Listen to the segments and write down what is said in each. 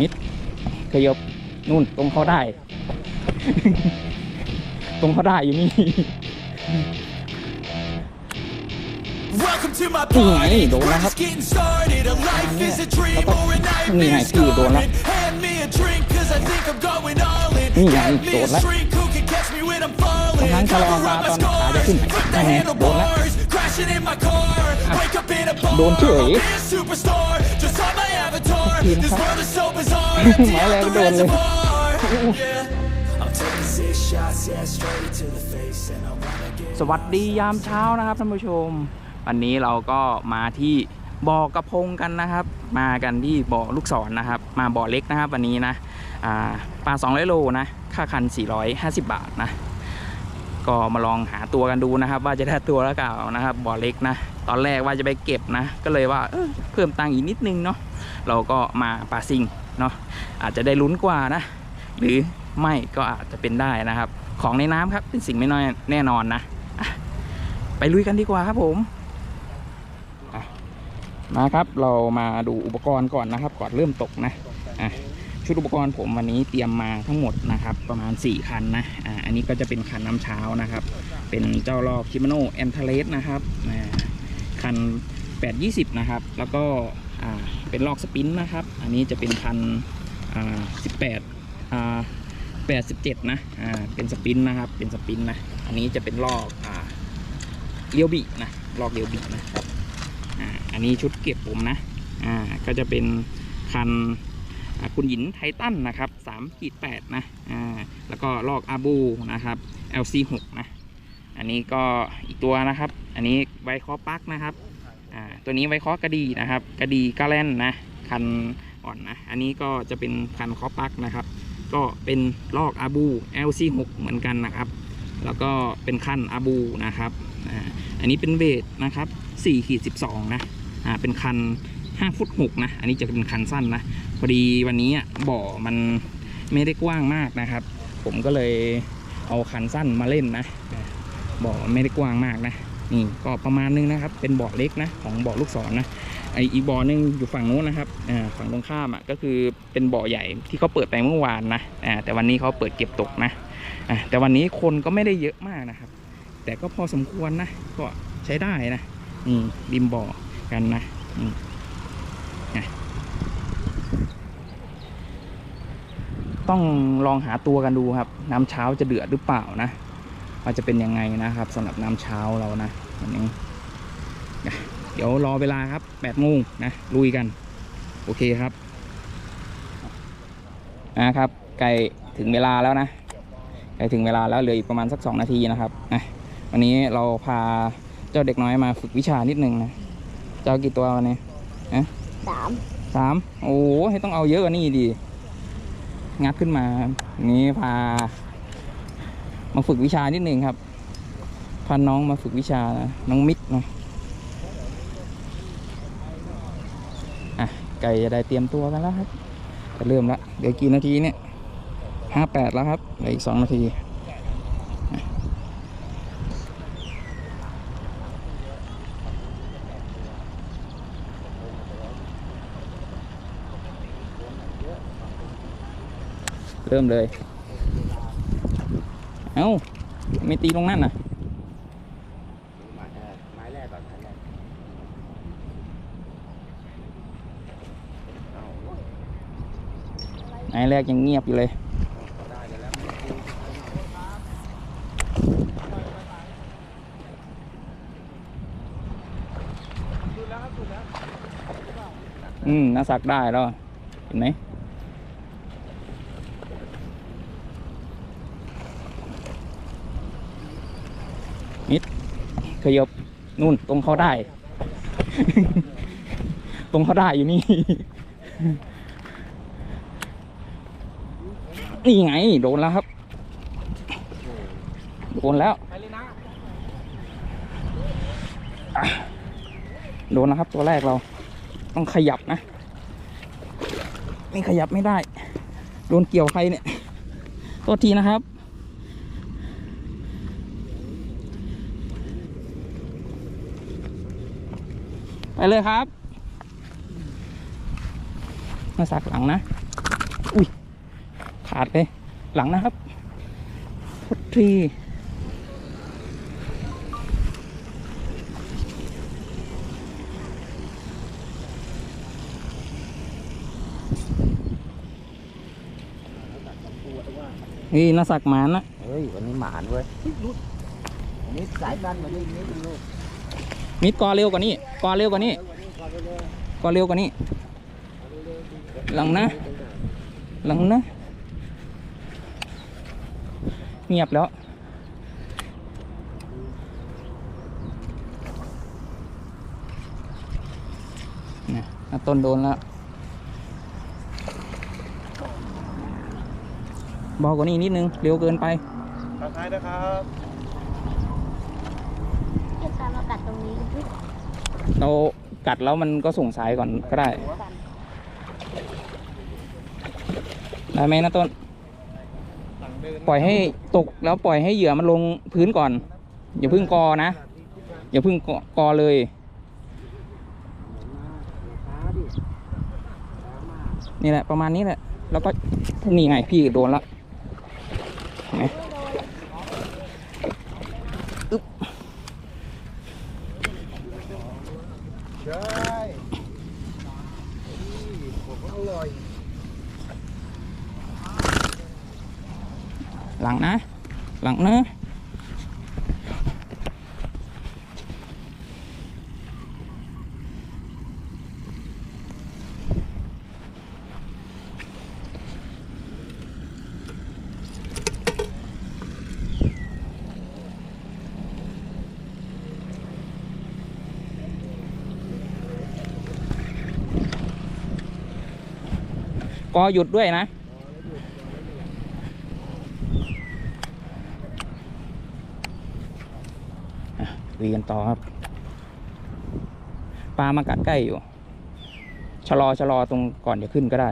นิดขยบนู่นตรงเขาได้ ตรงเขาได้อยู่นี่ Welcome to my นี่ไง party. โดน We're แล้วครับ just getting started. A life is a dream แล้วก็ or a นี่ไง nightmare's พี่โดนแล้ว coming. Hand me a drink 'cause I think I'm going all in. นี่ไง Get me โด a นแล้ว shrink who can catch me when I'm falling. ทั้งชะลอ Cover มา up ต my อนขาจะ scars. ขึ้น Flip the นั่นไงโดนแล้ว handlebars. Crashing in my car. Wake up in a bar. โดนเฉย ทีม This ครับ world is so bizarre. หมายแรง The โดนเลย reservoir. Yeah. I'm taking six shots, yeah, straight to the face, and I wanna get สวัสดียามเช้านะครับท่านผู้ชม วันนี้เราก็มาที่บ่อกระพงกันนะครับ มากันที่บ่อลูกศรนะครับ มาบ่อเล็กนะครับวันนี้นะอ่าปลา200โลนะ ค่าคัน 450 บาทนะ ก็มาลองหาตัวกันดูนะครับ ว่าจะได้ตัวแล้วเปล่านะครับบ่อเล็กนะ ตอนแรกว่าจะไปเก็บนะ ก็เลยว่าเออเพิ่มตังค์อีกนิดนึงเนาะ เราก็มาปลาซิงเนาะอาจจะได้ลุ้นกว่านะ หรือไม่ก็อาจจะเป็นได้นะครับ ของในน้ำครับเป็นสิ่งไม่น้อยแน่นอนนะไปลุยกันดีกว่าครับผมมาครับเรามาดูอุปกรณ์ก่อนนะครับ ก่อนเริ่มตกนะอะชุดอุปกรณ์ผมวันนี้เตรียมมาทั้งหมดนะครับ ประมาณ 4 คันนะอะอันนี้ก็จะเป็นคันน้ำเช้านะครับ เป็นเจ้ารอบชิมโนแอนทเลสนะครับคัน 820 นะครับ แล้วก็ เป็นลอกสปินนะครับ อันนี้จะเป็นคันอ่า18อ่า87นะอ่าเป็นสปินนะครับ เป็นสปินนะ อันนี้จะเป็นลอกอเลียวบินะ ลอกเลียวบินะครับอ,อันนี้ชุดเก็บผมนะ ก็จะเป็นคันคุณหญินไททันนะครับ3ขีด8นะ อ่า แล้วก็ลอกอาบูนะครับ LC6 นะ อันนี้ก็อีกตัวนะครับ อันนี้ไวคอปักนะครับ อ่าตัวนี้ไว้เคอกระดีนะครับ กระดีกาแล่นนะคันอ่อนนะอันนี้ก็จะเป็นคันคอปักนะครับ ก็เป็นลอกอาบู LC6 เหมือนกันนะครับ แล้วก็เป็นคันอาบูนะครับอ่าอันนี้เป็นเวทนะครับ4ขีด12นะอ่าเป็นคัน5ฟุต6นะอันนี้จะเป็นคันสั้นนะพอดีวันนี้อะบ่อมันไม่ได้กว้างมากนะครับ ผมก็เลยเอาคันสั้นมาเล่นนะบ่อไม่ได้กว้างมากนะ นี่ก็ประมาณนึงนะครับ เป็นบ่อเล็กนะของบ่อลูกศรนะไออีกบ่อหนึงอยู่ฝั่งโน้นนะครับฝั่งตรงข้ามอะก็คือเป็นบ่อใหญ่ที่เขาเปิดไปเมื่อวานนะแต่วันนี้เขาเปิดเก็บตกนะแต่วันนี้คนก็ไม่ได้เยอะมากนะครับ แต่ก็พอสมควรนะก็ใช้ได้นะนี่ริมบ่อกันนะอืมอะต้องลองหาตัวกันดูครับ น้ำเช้าจะเดือดหรือเปล่านะ ว่าจะเป็นยังไงนะครับสำหรับน้ำเช้าเรานะวันนี้เดี๋ยวรอเวลาครับ8โมงนะลุยกัน โอเคครับนะครับใกล้ถึงเวลาแล้วนะใกล้ถึงเวลาแล้วเหลืออีกประมาณสัก2นาทีนะครับนะวันนี้เราพาเจ้าเด็กน้อยมาฝึกวิชานิดนึงนะเจ้ากี่ตัววันนี้นะสามสามโอ้โหให้ต้องเอาเยอะกว่านี้ดี งัดขึ้นมานี้พา มาฝึกวิชานิดนึงครับพาน้องมาฝึกวิชานะน้องมิกเนาะอะไก่จะได้เตรียมตัวกันแล้วครับจะเริ่มละเดี๋ยวกี่นาทีเนี่ยห้าแปดแล้วครับเหลืออีกสองนาทีเริ่มเลย เอ้าไม่ตีตรงนั้นน่ะไม้แรกก่อนไม้แรกไอ้แรกยังเงียบอยู่เลยอืมน่าสักได้แล้ว เห็นไหมนิด ขยบนู่นตรงเขาได้ ตรงเขาได้อยู่นี่ นี่ไง โดนแล้วครับ โดนแล้ว โดนแล้วครับตัวแรกเรา ต้องขยับนะ ไม่ขยับไม่ได้ โดนเกี่ยวใครเนี่ยโทษทีนะครับ ไปเลยครับ มาสักหลังนะ อุ้ย ขาดเลย หลังนะครับพดทรีนี่นาสักหมานนะเฮ้ย วันนี้หมานเว้ยวันนี้สายกันวันนี้นิดนึงลูก มิดกอเร็วกว่านี้กอเร็วกว่านี้ก่อเร็วกว่านี้ หลังนะ หลังนะ เงียบแล้วนะอ่ต้นโดนแล้วบอกว่านี้นิดนึง เร็วเกินไปทางซ้ายนะครับ เก็บตามมากัดตรงนี้ เรากัดแล้วมันก็ส่งสายก่อนก็ได้ ได้ไหมนะต้น ปล่อยให้ตกแล้วปล่อยให้เหยื่อมันลงพื้นก่อน อย่าเพึ่งกอนะ อย่าเพึ่งกอกอเลยนี่แหละประมาณนี้แหละ แล้วก็นี่ไงพี่โดนละเห็นไหมอึ๊บ ใช่ผมก็อร่อย หลังนะังนะก็หยุดด้วยนะ คุยกันต่อครับปลามากัดใกล้อยู่ชะลอชะลอตรงก่อนจะขึ้นก็ได้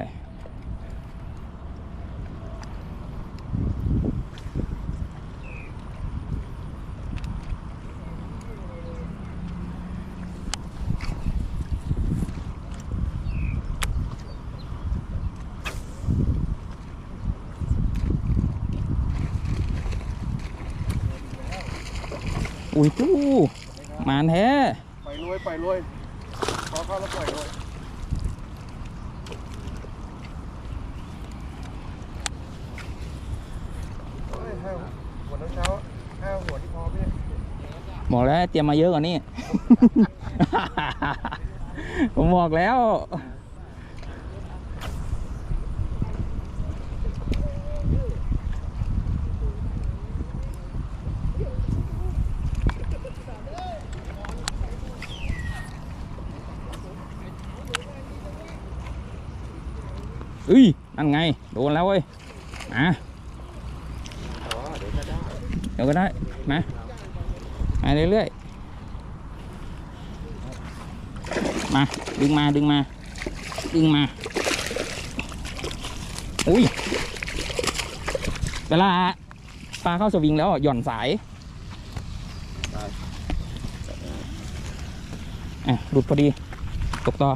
อุ้ยจู้านแท้ปล่อยรวยปล่อยรวยขอเข้าแล้วปล่อยรวยเฮ้ยห้าหัวน้ำเช้าห้าหัวที่พอพี่บอกแล้วเตรียมมาเยอะกว่านี้ ผมบอกแล้ว อุ้ยนั่นไง โดนแล้วเว้ยมาอ๋อเดี๋ยวจะเดี๋ยวก็ได้ มามาเรื่อยๆ มา ดึงมา ดึงมา ดึงมา อุ้ย เวลาปลาเข้าสวิงแล้วหย่อนสายอะหลุดพอดี ตกต่อ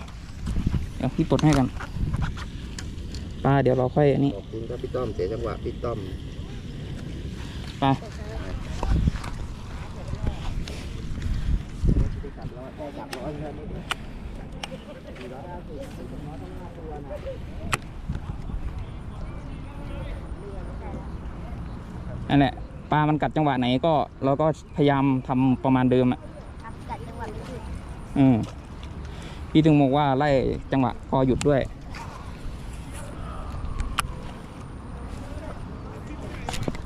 เดี๋ยวพี่ปลดให้กัน ปลาเดี๋ยวเราค่อยอันนี้ขอบคุณครับพี่ต้อมเสียจังหวะพี่ต้อมปลานั่นแหละปลามันกัดจังหวะไหนก็เราก็พยายามทำประมาณเดิมอะครับกัดจังหวะไม่หยุดอืมพี่ถึงบอกว่าไล่จังหวะพอหยุดด้วย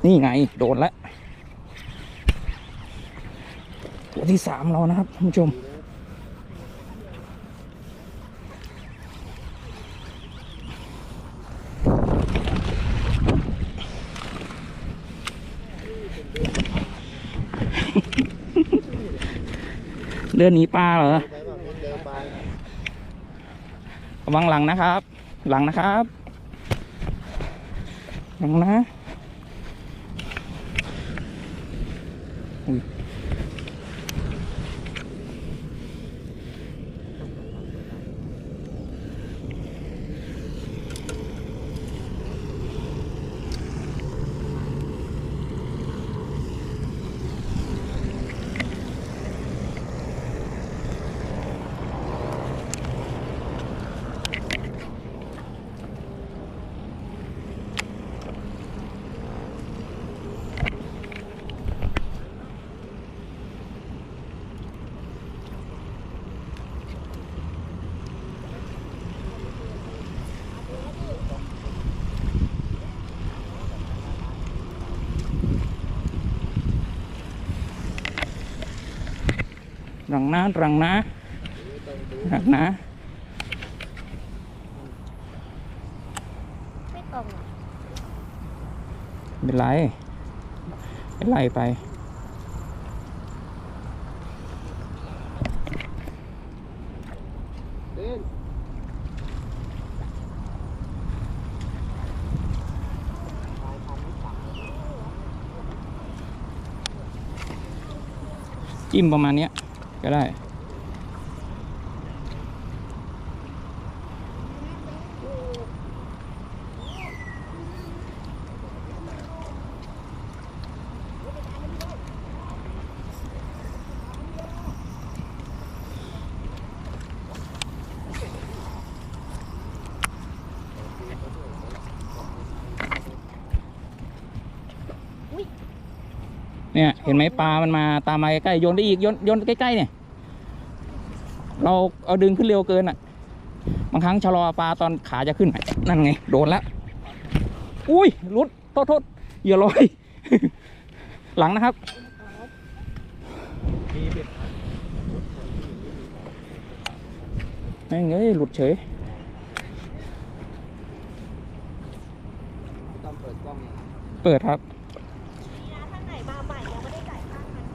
นี่ไง โดนแล้วตัวที่สามเรานะครับท่านผู้ชม เดินหนีปลาเหรอระวังหลังนะครับ หลังนะครับหลังนะ รังนะรังนะรังนะไม่ตรงเป็นไรเป็นไรไปจิ้มประมาณนี้ ก็ได้ เนี่ยเห็นไหมปลามันมาตามมาใกล้ๆโยนได้อีกโยนโยนใกล้ๆเนี่ย เราเอาดึงขึ้นเร็วเกินอะ บางครั้งชะลอปลาตอนขาจะขึ้นนั่นไง โดนแล้วอุ้ยหลุดโทษโทษอย่าลอยหลังนะครับแม่งเอ้ยหลุดเฉยเปิดครับ ถ้าไหนมาใหม่ยังไม่ได้จ่ายค่าคัน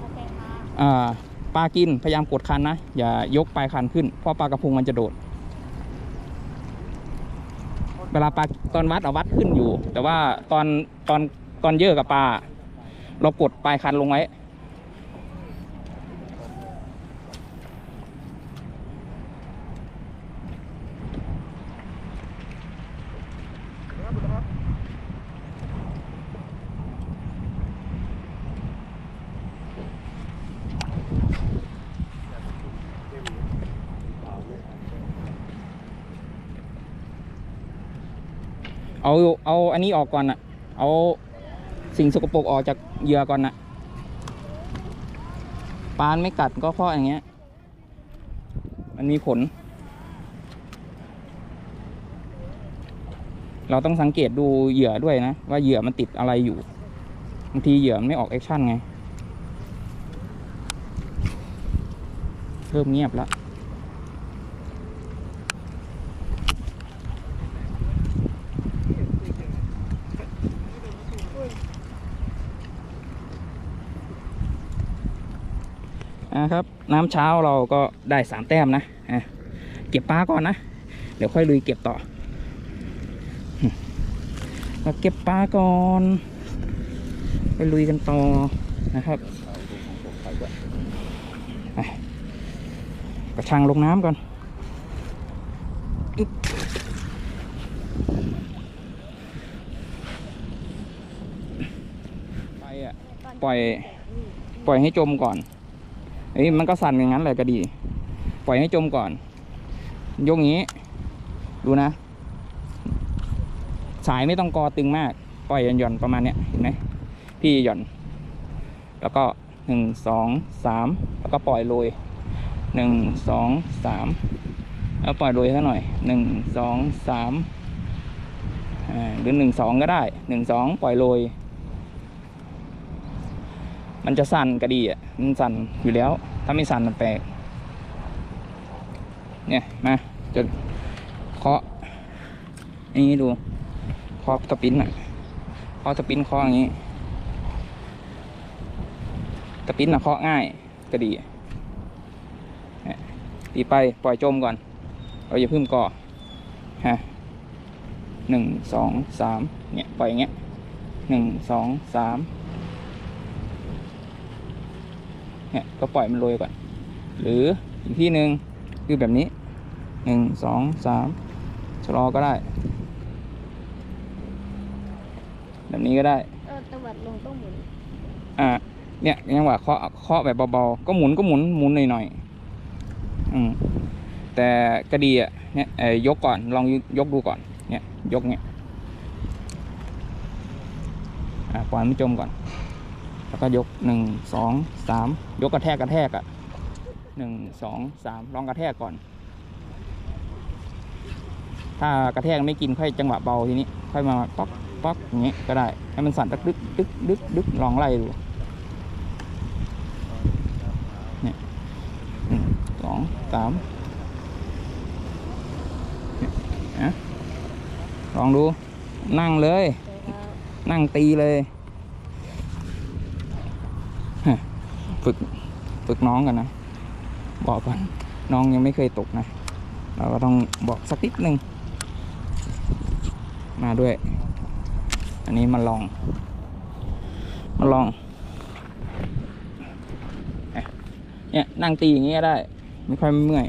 โอเคค่ะ อ่า ปลากินพยายามกดคันนะ อย่ายกปลายคันขึ้น เพราะปลากระพงมันจะโดด เวลาปลาตอนวัดเอาวัดขึ้นอยู่ แต่ว่าตอนตอนตอนเยอะกับปลาเรากดปลายคันลงไว้ เอาเอาอันนี้ออกก่อนอะเอาสิ่งสกปรกออกจากเหยื่อก่อนนะปลาไม่กัดก็เพราะอย่างเงี้ย มันมีผล เราต้องสังเกตดูเหยื่อด้วยนะ ว่าเหยื่อมันติดอะไรอยู่บางทีเหยื่อมันไม่ออกแอคชั่นไง เริ่มเงียบแล้ว นะครับ น้ำเช้าเราก็ได้สามแต้มนะเก็บปลาก่อนนะ เดี๋ยวค่อยลุยเก็บต่อมาเก็บปลาก่อน ไปลุยกันต่อนะครับไปกระชังลงน้ำก่อนไปอะปล่อย ปล่อยให้จมก่อน เอ้ยมันก็สั่นอย่างนั้นแหละก็ดี ปล่อยให้จมก่อน ยกอย่างนี้ ดูนะ สายไม่ต้องกอตึงมาก ปล่อยหย่อนๆประมาณเนี้ยเห็นไหมพี่หย่อน แล้วก็หนึ่งสองสามแล้วก็ปล่อยโรยหนึ่งสองสามแล้วปล่อยโรยซะหน่อยหนึ่งสองสามหรือหนึ่งสองก็ได้หนึ่งสองปล่อยโรย มันจะสั่นก็ดีอะ มันสั่นอยู่แล้ว ถ้าไม่สั่นมันแปลก เนี่ย มาจะเคาะอย่างนี้ดู เคาะสปรินอะ เคาะสปรินเคาะอย่างนี้สปรินอะเคาะง่ายก็ดีเนี่ยตีไปปล่อยจมก่อน เราอย่าเพึ่งก่อ ฮะหนึ่งสองสามเนี่ย ปล่อยอย่างเงี้ยหนึ่งสองสาม เนี่ยก็ปล่อยมันโรยก่อน หรืออีกที่หนึ่งคือแบบนี้หนึ่งสองสามชะลอก็ได้ แบบนี้ก็ได้เออตะวัดลงต้องหมุนอ่าเนี่ยยังว่าเคาะเคาะแบบเบาๆก็หมุนก็หมุนหมุนหน่อยๆอืมแต่กระดีอะเนี่ยเอ่ยยกก่อนลองยกดูก่อนเนี่ยยกเนี่ยอ่าปล่อยมันจมก่อน แล้วก็ยกหนึ่งสองสามยกกระแทกกระแทกอะหนึ่งสองสามลองกระแทกก่อน ถ้ากระแทกไม่กินค่อยจังหวะเบาทีนี้ ค่อยมาป๊อกป๊อกอย่างเงี้ยก็ได้ ให้มันสั่นดึกดึกดึกดึกลองไล่ดูเนี่งสองสามลองดูนั่งเลย นั่งตีเลย ฝึกฝึกน้องกันนะ บอกก่อนน้องยังไม่เคยตกนะ เราก็ต้องบอกสักนิดนึง มาด้วย อันนี้มาลอง มาลอง เนี่ยนั่งตีอย่างเงี้ยได้ ไม่ค่อยเมื่อย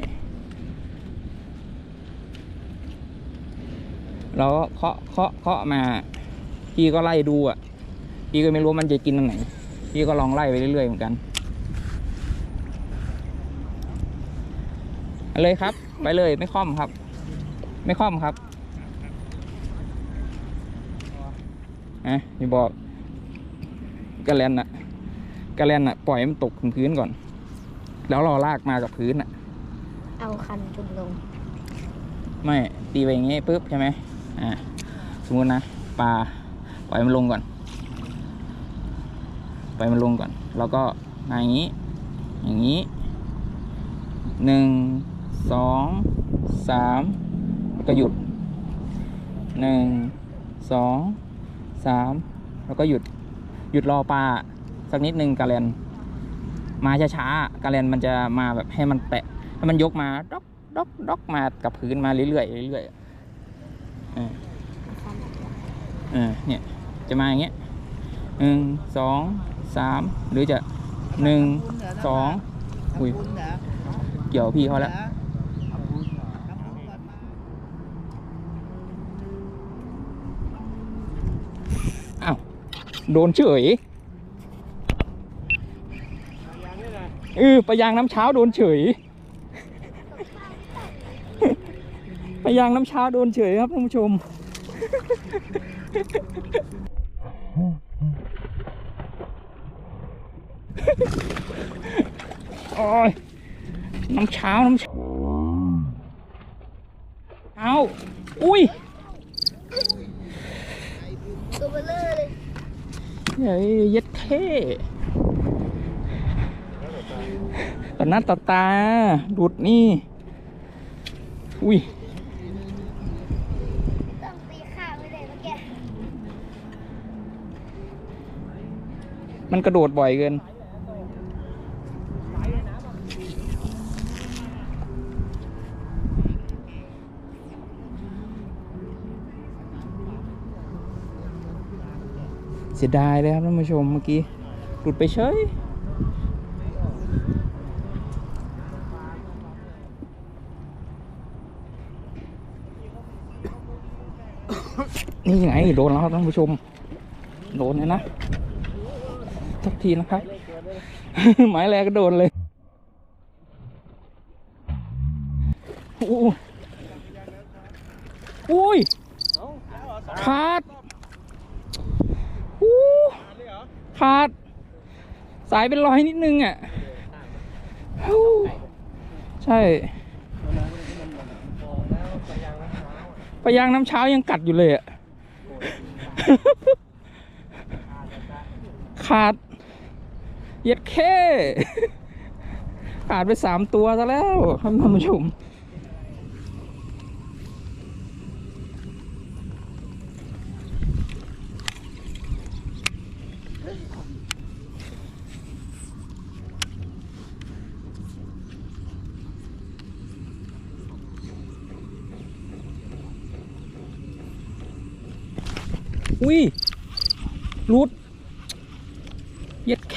เราก็เคาะเคาะเคาะมา พี่ก็ไล่ดูอะ พี่ก็ไม่รู้มันจะกินตรงไหน พี่ก็ลองไล่ไปเรื่อยๆเหมือนกัน เอาเลยครับ ไปเลยไม่ค่อมครับ ไม่ค่อมครับอะอย่าบอกกระแลนอะกระแลนอะปล่อยให้มันตกถึงพื้นก่อน แล้วเราลากมากับพื้นอะเอาคันจุ่มลง ไม่ตีไปอย่างงี้ปุ๊บใช่ไหมอ่าสมมตินะปลาปล่อยมันลงก่อนปล่อยมันลงก่อน แล้วก็มาอย่างนี้ อย่างนี้หนึ่ง สองสามแล้วก็หยุดหนึ่งสองสามแล้วก็หยุดหยุดรอปลาสักนิดนึงกาแลนมาช้าๆกาแลนมันจะมาแบบให้มันแตะให้มันยกมาด็อกด็อกด็อกมากับพื้นมาเรื่อยๆเรื่อยๆเออเออเนี่ยจะมาอย่างเงี้ยหนึ่งสองสามหรือจะหนึ่งสองอุ้ยเกี่ยวพี่เขาแล้ว โดนเฉยเออปลายางน้ำเช้าโดนเฉยปลายางน้ำเช้าโดนเฉยครับท่านผู้ชมโอ้ยน้ำเช้าน้ำเช้าเอาอุ้ยตัวเบลเลอร์เลย เฮ้ยเย็ดเท่ต่อหน้าต่อตาดุดนี่ อุ้ยต้องตีข้าวไม่ได้เมื่อกี้ มันกระโดดบ่อยเกิน เสียดายเลยครับท่านผู้ชมเมื่อกี้หลุดไปเฉยนี่ไงโดนแล้วครับท่านผู้ชม โดนเลยนะสักทีนะครับ หมายแรกก็โดนเลยโอ้อุ้ย ขาดอู้ ขาด สายเป็นรอยนิดนึงอะใช่ปลายางน้ำเช้ายังกัดอยู่เลยอะขาดเย็ดแค่ขาดไปสามตัวซะแล้วท่านผู้ชม อุ้ยรุดเย็ดเค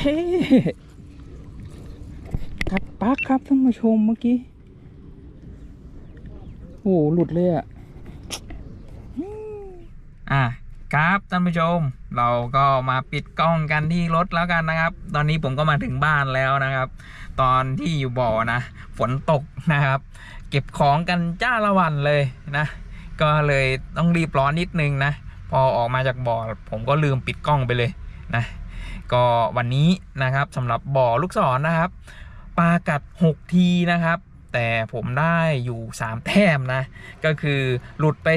กัดปากครับท่านผู้ชมเมื่อกี้ โอ้โหหลุดเลยอะอะครับท่านผู้ชม เราก็มาปิดกล้องกันที่รถแล้วกันนะครับ ตอนนี้ผมก็มาถึงบ้านแล้วนะครับ ตอนที่อยู่บ่อนะฝนตกนะครับ เก็บของกันจ้าละวันเลยนะ ก็เลยต้องรีบร้อนนิดนึงนะ พอออกมาจากบ่อผมก็ลืมปิดกล้องไปเลยนะก็วันนี้นะครับสำหรับบ่อลูกศรนะครับปลากัด 6 ทีนะครับ แต่ผมได้อยู่ 3 แต้มนะ ก็คือหลุดไป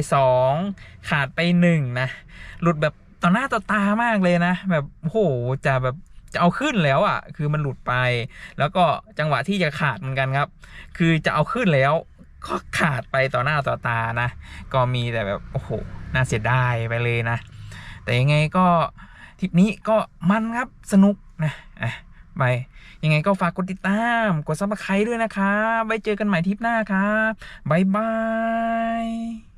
2 ขาดไป 1 นะ หลุดแบบต่อหน้าต่อตามากเลยนะ แบบโอ้โหจะแบบจะเอาขึ้นแล้วอะ คือมันหลุดไป แล้วก็จังหวะที่จะขาดเหมือนกันครับ คือจะเอาขึ้นแล้ว ก็ขาดไปต่อหน้าต่อตานะ ก็มีแต่แบบโอ้โหน่าเสียดายไปเลยนะ แต่ยังไงก็ทริปนี้ก็มันครับสนุกนะอะไปยังไงก็ฝากกดติดตาม กดซับสไครต์ด้วยนะคะไว้เจอกันใหม่ทริปหน้าครับบ๊ายบาย